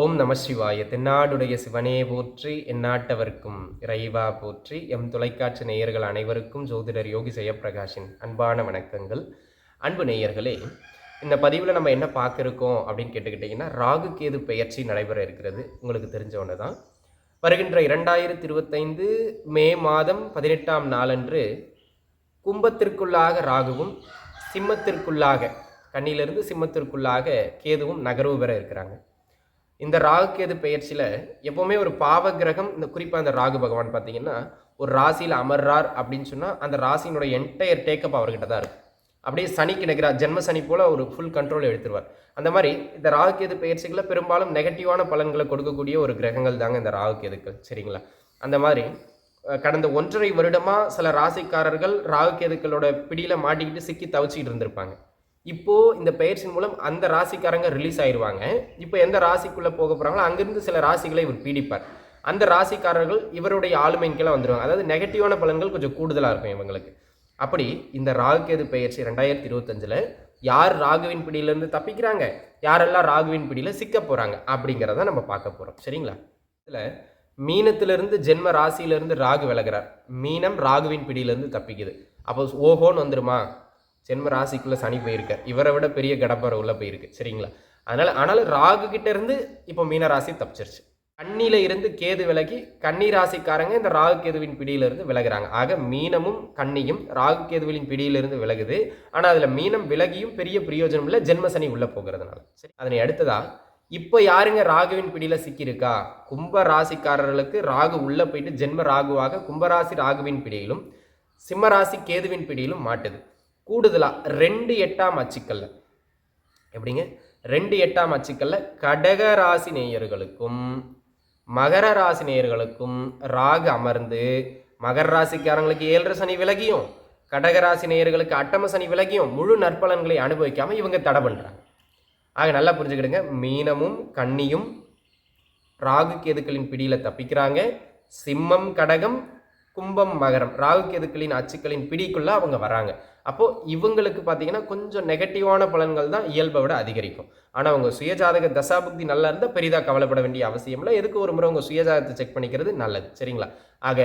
ஓம் நம சிவாய. தென்னாடுடைய சிவனே போற்றி எந்நாட்டவர்க்கும் இறைவா போற்றி எம் தொலைக்காட்சி நேயர்கள் அனைவருக்கும் ஜோதிடர் யோகி ஜெயப்பிரகாஷின் அன்பான வணக்கங்கள். அன்பு நேயர்களே இந்த பதிவில் நம்ம என்ன பார்க்கிருக்கோம் அப்படின்னு கேட்டுக்கிட்டிங்கன்னா ராகு கேது பெயர்ச்சி நடைபெற இருக்கிறது. உங்களுக்கு தெரிஞ்ச ஒன்று தான். வருகின்ற இரண்டாயிரத்தி இருபத்தைந்து மே மாதம் பதினெட்டாம் நாளன்று கும்பத்திற்குள்ளாக ராகுவும் சிம்மத்திற்குள்ளாக கண்ணிலிருந்து சிம்மத்திற்குள்ளாக கேதுவும் நகர்வு பெற இருக்கிறாங்க. இந்த ராகு கேது பெயர்ச்சியில் எப்போவுமே ஒரு பாவ கிரகம் இந்த குறிப்பாக அந்த ராகு பகவான் பார்த்தீங்கன்னா ஒரு ராசியில் அமர்றார் அப்படின்னு சொன்னால் அந்த ராசியினுடைய என்டையர் டேக்கப் அவர்கிட்ட தான் இருக்கும். அப்படியே சனிக்கு கிடைக்கிறார் ஜென்ம சனி போல் ஒரு ஃபுல் கண்ட்ரோல் எடுத்துருவார். அந்த மாதிரி இந்த ராகு கேது பெயர்ச்சிகளை பெரும்பாலும் நெகட்டிவான பலன்களை கொடுக்கக்கூடிய ஒரு கிரகங்கள் தாங்க இந்த ராகுக்கேதுக்கள் சரிங்களா? அந்த மாதிரி கடந்த ஒன்றரை வருடமாக சில ராசிக்காரர்கள் ராகு கேதுக்களோட பிடியில் மாட்டிக்கிட்டு சிக்கி தவிச்சிக்கிட்டு இருந்திருப்பாங்க. இப்போ இந்த பெயர்ச்சின் மூலம் அந்த ராசிக்காரங்க ரிலீஸ் ஆயிடுவாங்க இப்போ எந்த ராசிக்குள்ளே போக போகிறாங்களோ அங்கிருந்து சில ராசிகளை இவர் பீடிப்பார். அந்த ராசிக்காரர்கள் இவருடைய ஆளுமையின் கீழே வந்துடுவாங்க அதாவது நெகட்டிவான பலன்கள் கொஞ்சம் கூடுதலாக இருக்கும் இவங்களுக்கு. அப்படி இந்த ராகுகேது பெயர்ச்சி ரெண்டாயிரத்தி இருபத்தஞ்சில் யார் ராகுவின் பிடியிலேருந்து தப்பிக்கிறாங்க? யாரெல்லாம் ராகுவின் பிடியில் சிக்க போகிறாங்க அப்படிங்கிறத நம்ம பார்க்க போகிறோம் சரிங்களா? இதில் மீனத்திலிருந்து ஜென்ம ராசியிலிருந்து ராகு விலகிறார். மீனம் ராகுவின் பிடியிலேருந்து தப்பிக்குது. அப்போ ஓஹோன்னு வந்துருமா? ஜென்ம ராசிக்குள்ளே சனி போயிருக்க. இவரை விட பெரிய கடப்பரை உள்ளே போயிருக்கு. சரிங்களா? அதனால் ஆனாலும் ராகு கிட்டேருந்து இப்போ மீனராசி தப்பிச்சிருச்சு. கண்ணியில் இருந்து கேது விலகி கன்னி ராசிக்காரங்க இந்த ராகு கேதுவின் பிடியிலிருந்து விலகிறாங்க விலகுறாங்க. ஆக மீனமும் கன்னியும் ராகு கேதுவின் பிடியிலிருந்து விலகுது. ஆனால் அதில் மீனம் விலகியும் பெரிய பிரயோஜனம் இல்லை. ஜென்ம சனி உள்ளே போகிறதுனால. சரி அதனை அடுத்ததா இப்போ யாருங்க ராகுவின் பிடியில் சிக்கியிருக்கா? கும்ப ராசிக்காரர்களுக்கு ராகு உள்ளே போயிட்டு ஜென்ம ராகுவாக கும்பராசி ராகுவின் பிடியிலும் சிம்மராசி கேதுவின் பிடியிலும் மாட்டுது. கூடுதலாக ரெண்டு எட்டாம் அச்சுக்கல்ல எப்படிங்க? ரெண்டு எட்டாம் அச்சுக்கல்ல கடக ராசி நேயர்களுக்கும் மகர ராசி நேயர்களுக்கும் ராகு அமர்ந்து மகர ராசிக்காரங்களுக்கு ஏழரை சனி விலகியும் கடகராசி நேயர்களுக்கு அட்டம சனி விலகியும் முழு நற்பலன்களை அனுபவிக்காம இவங்க தடை பண்ணுறாங்க ஆக நல்லா புரிஞ்சுக்கிடுங்க. மீனமும் கன்னியும் ராகு கேதுக்களின் பிடியில் தப்பிக்கிறாங்க. சிம்மம் கடகம் கும்பம் மகரம். ராகு கேதுக்களின் அச்சுக்களின் பிடிக்குள்ள அவங்க வராங்க. அப்போ இவங்களுக்கு பார்த்தீங்கன்னா கொஞ்சம் நெகட்டிவான பலன்கள் தான் இயல்பை விட அதிகரிக்கும். ஆனால் அவங்க சுயஜாதக தசாபுக்தி நல்லா இருந்தால் பெரிதாக கவலைப்பட வேண்டிய அவசியம் இல்லை. எதுக்கு ஒரு முறை உங்கள் சுயஜாதகத்தை செக் பண்ணிக்கிறது நல்லது. சரிங்களா? ஆக